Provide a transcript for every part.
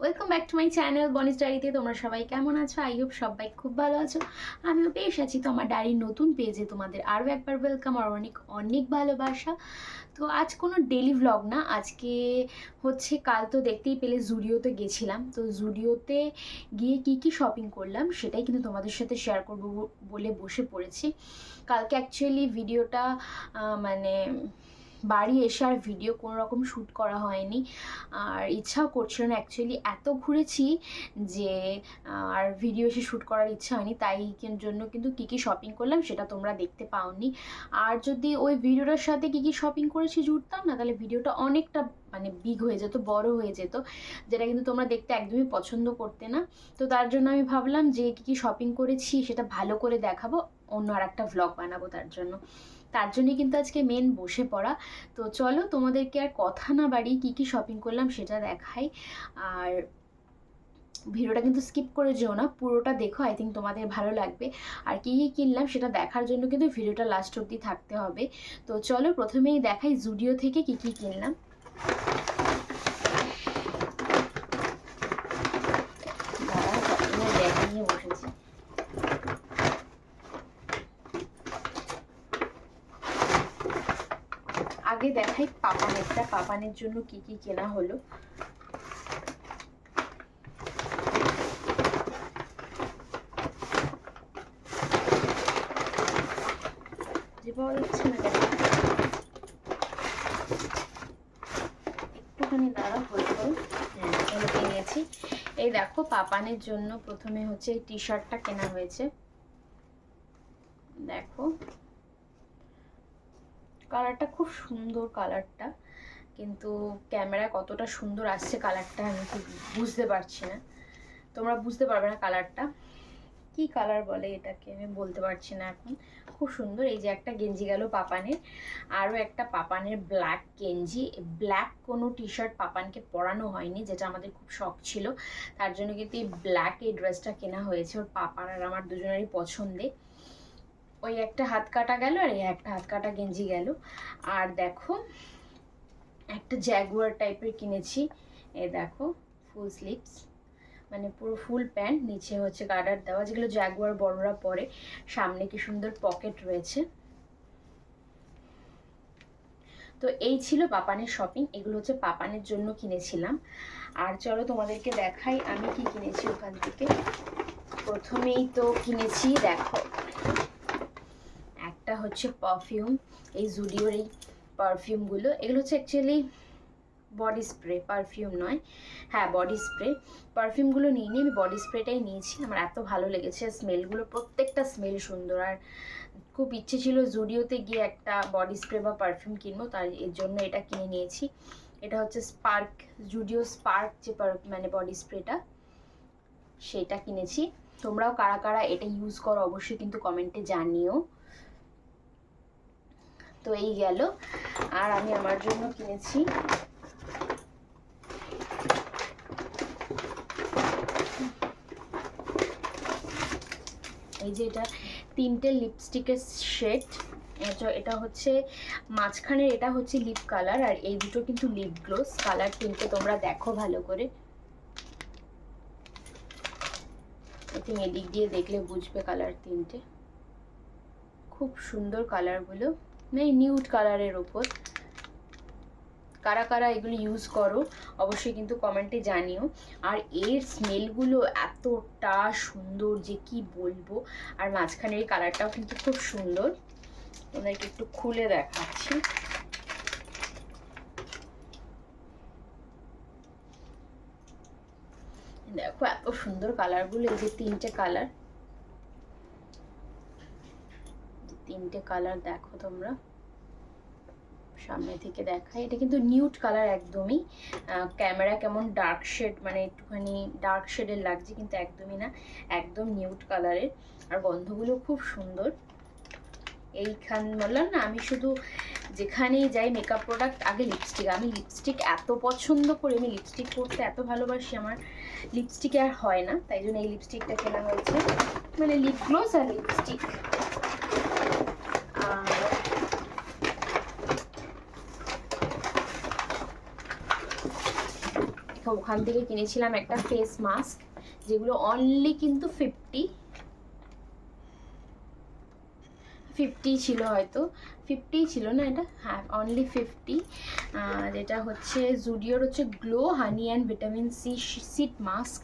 Welcome back to my channel বনিস ডায়েরিতে তোমরা সবাই কেমন আছো? আই হোপ সবাই খুব ভালো আছো। আমিও বেশ আছি। তো আমার ডায়েরির নতুন পেজে তোমাদের আরও একবার ওয়েলকাম আর অনেক অনেক ভালোবাসা। তো আজ কোনো ডেলি ভ্লগ না, আজকে হচ্ছে কাল তো দেখতেই পেলে জুডিওতে গেছিলাম। তো জুডিওতে গিয়ে কি কি শপিং করলাম, সেটাই কিন্তু তোমাদের সাথে শেয়ার করব বলে বসে পড়েছি। কালকে অ্যাকচুয়ালি ভিডিওটা মানে বাড়ি এসে আর ভিডিও কোনো রকম শ্যুট করা হয়নি। আর ইচ্ছাও করছিল না অ্যাকচুয়ালি এত ঘুরেছি যে আর ভিডিও এসে শ্যুট করার ইচ্ছা হয়নি, তাই জন্য কিন্তু কী কী শপিং করলাম সেটা তোমরা দেখতে পাওনি। আর যদি ওই ভিডিওটার সাথে কী কী শপিং করেছি জুড়তাম না, তাহলে ভিডিওটা অনেকটা মানে বিগ হয়ে যেত, বড় হয়ে যেত, যেটা কিন্তু তোমরা দেখতে একদমই পছন্দ করতে না। তো তার জন্য আমি ভাবলাম যে, কী কী শপিং করেছি সেটা ভালো করে দেখাবো, অন্য আর একটা ভ্লগ বানাবো তার জন্য। তার জন্যই কিন্তু আজকে মেন বসে পড়া। তো চলো তোমাদেরকে আর কথা না বাড়ি কী কী শপিং করলাম সেটা দেখাই। আর ভিডিওটা কিন্তু স্কিপ করে যেও না, পুরোটা দেখো আই থিঙ্ক তোমাদের ভালো লাগবে। আর কী কী কিনলাম সেটা দেখার জন্য কিন্তু ভিডিওটা লাস্ট অবধি থাকতে হবে। তো চলো প্রথমেই দেখাই জুডিও থেকে কী কী কিনলাম দাঁড়াও, প্রথমে ব্যাগ নিয়ে বসেছি আগে দেখাই পাপানেরটা। পাপানের জন্য কি কি কেনা হলো? একটুখানি দাঁড়া হয়ে করো হ্যাঁ কিনেছি এই দেখো, পাপানের জন্য প্রথমে হচ্ছে এই টি শার্টটা কেনা হয়েছে। দেখো। কালারটা খুব সুন্দর কালারটা কিন্তু ক্যামেরায় কতটা সুন্দর আসছে কালারটা আমি ঠিক বুঝতে পারছি না। তোমরা বুঝতে পারবে না কালারটা কি কালার বলে এটাকে আমি বলতে পারছি না এখন। খুব সুন্দর, এই যে একটা গেঞ্জি গেল পাপানের, আরও একটা পাপানের ব্ল্যাক গেঞ্জি। ব্ল্যাক কোনো টি শার্ট পাপানকে পরানো হয়নি, যেটা আমাদের খুব শখ ছিল। তার জন্য কিন্তু এই ব্ল্যাক এই ড্রেসটা কেনা হয়েছে ওর পাপার আর আমার দুজনেরই পছন্দে। ওই একটা হাত কাটা গেল আর এই একটা হাত কাটা গেঞ্জি গেল। আর দেখো, একটা জ্যাগুয়ার টাইপের কিনেছি। এ দেখো ফুল স্লিভস মানে পুরো ফুল প্যান্ট নিচে হচ্ছে গার্ডার দেওয়া, যেগুলো জ্যাগুয়ার বড়রা পরে। সামনে কি সুন্দর পকেট রয়েছে। তো এই ছিল পাপানের শপিং এগুলো হচ্ছে পাপানের জন্য কিনেছিলাম। আর চলো তোমাদেরকে দেখাই আমি কি কিনেছি ওখান থেকে। প্রথমেই তো কিনেছি, দেখো। একটা হচ্ছে পারফিউম এই জুডিওর এই পারফিউমগুলো এগুলো হচ্ছে অ্যাকচুয়ালি বডি স্প্রে পারফিউম নয়। হ্যাঁ বডি স্প্রে পারফিউমগুলো নিয়ে নিই আমি বডি স্প্রেটাই নিয়েছি। আমার এত ভালো লেগেছে। স্মেলগুলো প্রত্যেকটা স্মেল সুন্দর। আর খুব ইচ্ছে ছিল জুডিওতে গিয়ে একটা বডি স্প্রে বা পারফিউম কিনবো। তার এর জন্য এটা কিনে নিয়েছি। এটা হচ্ছে স্পার্ক জুডিও স্পার্ক যে মানে বডি স্প্রেটা সেটা কিনেছি। তোমরাও কারা কারা এটা ইউজ করো অবশ্যই কিন্তু কমেন্টে জানিও। তো এই গেল। আর আমি আমার জন্য কিনেছি। এই যে এটা তিনটে লিপস্টিকের শেড এটা হচ্ছে মাঝখানের, এটা হচ্ছে লিপ কালার আর এই দুটো কিন্তু লিপ গ্লোস কালার তিনটে তোমরা দেখো ভালো করে। তুমি এদিক দিয়ে দেখলে বুঝবে কালার তিনটে। খুব সুন্দর কালারগুলো মানে নিউড কালারের ওপর কারা কারা এগুলো ইউজ করো, অবশ্যই কিন্তু কমেন্টে জানিও। আর এর স্মেলগুলো এতটা সুন্দর যে কি বলব। আর মাঝখানের এই কালারটাও কিন্তু খুব সুন্দর। তোমাদেরকে একটু খুলে দেখাচ্ছি। দেখো এত সুন্দর কালারগুলো এই যে তিনটে কালার তিনটে কালার দেখো তোমরা। সামনে থেকে দেখাই। এটা কিন্তু নিউট কালার একদমই। ক্যামেরা কেমন ডার্ক শেড মানে একটুখানি ডার্ক শেডের লাগছে, কিন্তু একদমই না। একদম নিউট কালারের আর গন্ধগুলো খুব সুন্দর। এইখান বললাম না, আমি শুধু যেখানেই যাই মেকআপ প্রোডাক্ট আগে লিপস্টিক আমি লিপস্টিক এত পছন্দ করি, আমি লিপস্টিক করতে এত ভালোবাসি আমার। লিপস্টিক আর হয় না, তাই জন্য এই লিপস্টিকটা কেনা হয়েছে। মানে লিপ গ্লোস আর লিপস্টিক ওখান থেকে কিনেছিলাম একটা ফেস মাস্ক যেগুলো অনলি কিন্তু ফিফটি ফিফটি ছিল হয়তো। ফিফটি ছিল না এটা? হ্যাঁ অনলি ফিফটি যেটা হচ্ছে জুডিওর হচ্ছে glow honey and vitamin C sheet mask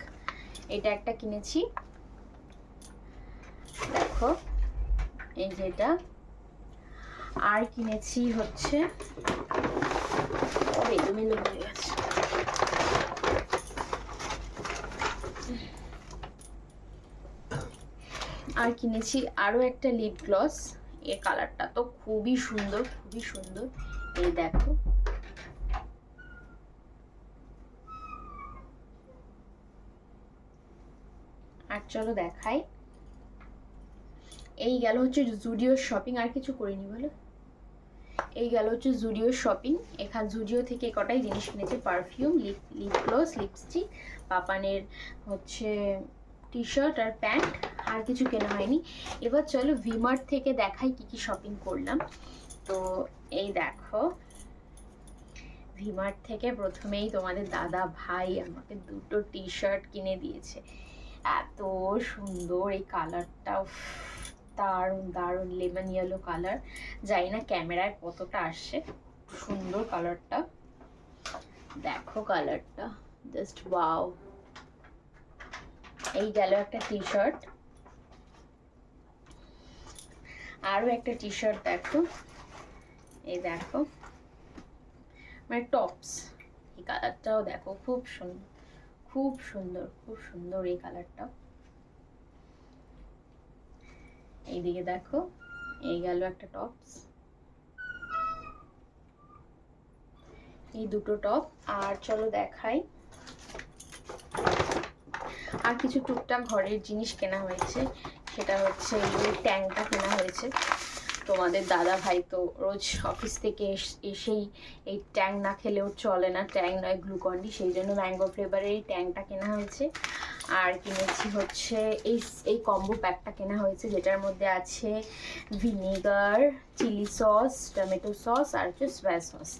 এটা একটা কিনেছি। দেখো, এই যেটা আর কিনেছি হচ্ছে এলোমেলো হয়ে গেছে। আর কিনেছি আরও একটা লিপ গ্লস এর কালারটা তো খুবই সুন্দর খুবই সুন্দর। এই দেখো। আর চলো দেখাই। এই গেল হচ্ছে জুডিওর শপিং আর কিছু করিনি, বলো? এই গেল হচ্ছে জুডিওর শপিং এখান জুডিও থেকে কটাই জিনিস কিনেছে? Perfume lip lip gloss lipstick পাপানের হচ্ছে টি শার্ট আর প্যান্ট আর কিছু কেনা হয়নি। এবার চলো ভিমার্ট থেকে দেখাই কি কি শপিং করলাম। তো এই দেখো ভিমার্ট থেকে প্রথমেই তোমাদের দাদা ভাই আমাকে দুটো টি শার্ট কিনে দিয়েছে। এত সুন্দর এই কালারটা দারুণ দারুণ লেমন ইয়েলো কালার জানি না ক্যামেরায় কতটা আসছে, সুন্দর কালারটা দেখো কালারটা জাস্ট ওয়াও এই গেল একটা টি শার্ট আরও একটা টি শার্ট দেখো। এই দেখো। মানে টপস এই কালারটাও দেখো, খুব সুন্দর খুব সুন্দর খুব সুন্দর এই কালারটা এইদিকে দেখো, এই গেল একটা টপস এই দুটো টপ আর চলো দেখাই। আর কিছু টুকটাক ঘরের জিনিস কেনা হয়েছে। সেটা হচ্ছে এই ট্যাঙ্কটা কেনা হয়েছে। তোমাদের দাদা ভাই তো রোজ অফিস থেকে এসেই এই ট্যাঙ্ক না খেলেও চলে না। ট্যাঙ্ক নয় গ্লুকন্ডি সেই জন্য ম্যাঙ্গো ফ্লেভারের এই ট্যাঙ্কটা কেনা হয়েছে। আর কিনেছি হচ্ছে এই এই কম্বো প্যাকটা কেনা হয়েছে, যেটার মধ্যে আছে vinegar chilli sauce tomato sauce আর হচ্ছে সোয়া সস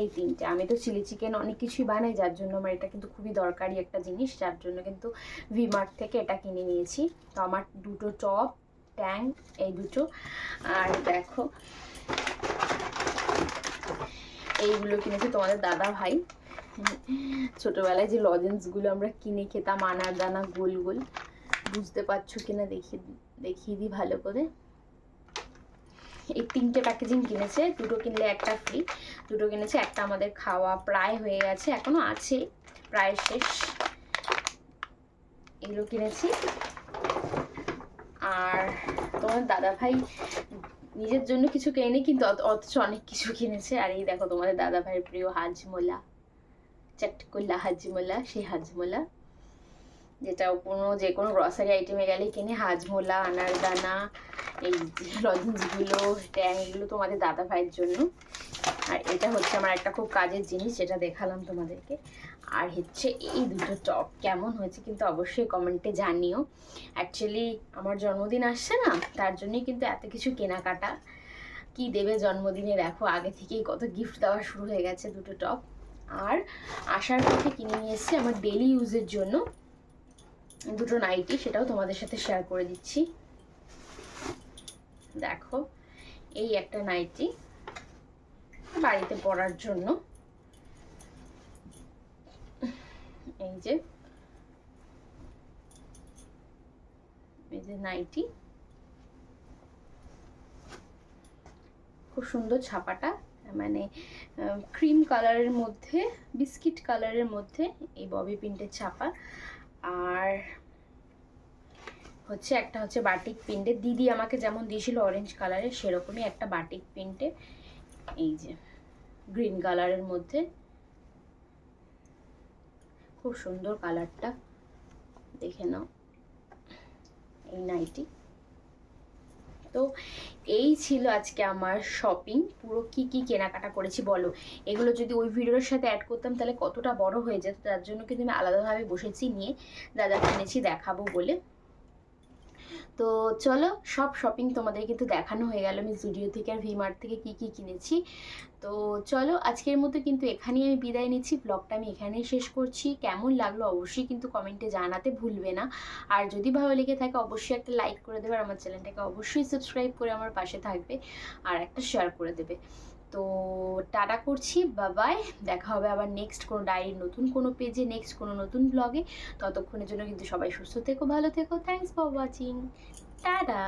এই তিনটে। আমি তো চিলি চিকেন অনেক কিছুই বানাই, যার জন্য আমার এটা কিন্তু খুবই দরকারি একটা জিনিস, যার জন্য কিন্তু ভিমার্ট থেকে এটা কিনে নিয়েছি। তো আমার দুটো টপ ট্যাং, এই দুটো। আর দেখো এইগুলো কিনেছে তোমাদের দাদা ভাই। ছোটবেলায় যে লজেন্সগুলো আমরা কিনে খেতাম আনার দানা গোল গোল, বুঝতে পারছ কিনা দেখিয়ে দেখিয়ে দিই ভালো করে। এই তিনটে প্যাকেজিং কিনেছে, দুটো কিনলে একটা ফ্রি দুটো কিনেছে, একটা আমাদের খাওয়া প্রায় হয়ে গেছে, এখনও আছে, প্রায় শেষ। এগুলো কিনেছি। আর তোমার দাদা ভাই নিজের জন্য কিছু কেনে কিন্তু অথচ অনেক কিছু কিনেছে। আর এই দেখো তোমাদের দাদা ভাইয়ের প্রিয় হাজমোলা, চাটকুল্লা হাজমোলা, সেই হাজমোলা, যেটা কোনো যে কোনো গ্রসারি আইটেমে গেলে কিনে। হাজমোলা, আনারদানা এই লজেন্সগুলো ট্যাংগুলো তোমাদের দাদা ভাইয়ের জন্য। আর এটা হচ্ছে আমার একটা খুব কাজের জিনিস, যেটা দেখালাম তোমাদেরকে। আর হচ্ছে এই দুটো টপ কেমন হয়েছে কিন্তু অবশ্যই কমেন্টে জানিও। অ্যাকচুয়ালি আমার জন্মদিন আসছে না, তার জন্যই কিন্তু এত কিছু কেনাকাটা। কি দেবে জন্মদিনে দেখো, আগে থেকেই কত গিফট দেওয়া শুরু হয়ে গেছে দুটো টপ। আর আসার পথে কিনে নিয়ে এসেছি আমার ডেলি ইউজের জন্য। দুটো নাইটি সেটাও তোমাদের সাথে শেয়ার করে দিচ্ছি। দেখো, এই একটা নাইটি বাড়িতে পড়ার জন্য। এই যে এই যে নাইটি। খুব সুন্দর ছাপাটা মানে ক্রিম কালারের মধ্যে, বিস্কিট কালারের মধ্যে এই ববি প্রিন্টের ছাপা। আর হচ্ছে একটা হচ্ছে বাটিক প্রিন্টে দিদি আমাকে যেমন দিয়েছিল অরেঞ্জ কালারের সেরকমই একটা বাটিক প্রিন্টে এই যে গ্রিন কালারের মধ্যে। খুব সুন্দর কালারটা দেখে নাও। এই নাইটি। তো এই ছিল আজকে আমার শপিং পুরো কি কি কেনাকাটা করেছি বলো? এগুলো যদি ওই ভিডিওর সাথে অ্যাড করতাম, তাহলে কতটা বড় হয়ে যেত, তার জন্য কিন্তু আমি আলাদাভাবে বসেছি নিয়ে যা যা কিনেছি দেখাবো বলে। তো চলো, সব শপিং তোমাদের কিন্তু দেখানো হয়ে গেল। আমি জুডিও থেকে আর ভিমার্ট থেকে কি কি কিনেছি। তো চলো, আজকের মতো কিন্তু এখানেই আমি বিদায় নিচ্ছি। ব্লগটা আমি এখানেই শেষ করছি। কেমন লাগল অবশ্যই কিন্তু কমেন্টে জানাতে ভুলবে না। আর যদি ভালো লেগে থাকে, অবশ্যই একটা লাইক করে দেবে আর আমার চ্যানেলটাকে অবশ্যই সাবস্ক্রাইব করে আমার পাশে থাকবে আর একটা শেয়ার করে দেবে। তো টাটা করছি বাবাই দেখা হবে আবার নেক্সট কোনো ডায়েরির নতুন কোনো পেজে নেক্সট কোনো নতুন ব্লগে ততক্ষণের জন্য কিন্তু সবাই সুস্থ থেকো, ভালো থেকো। Thanks for watching tata!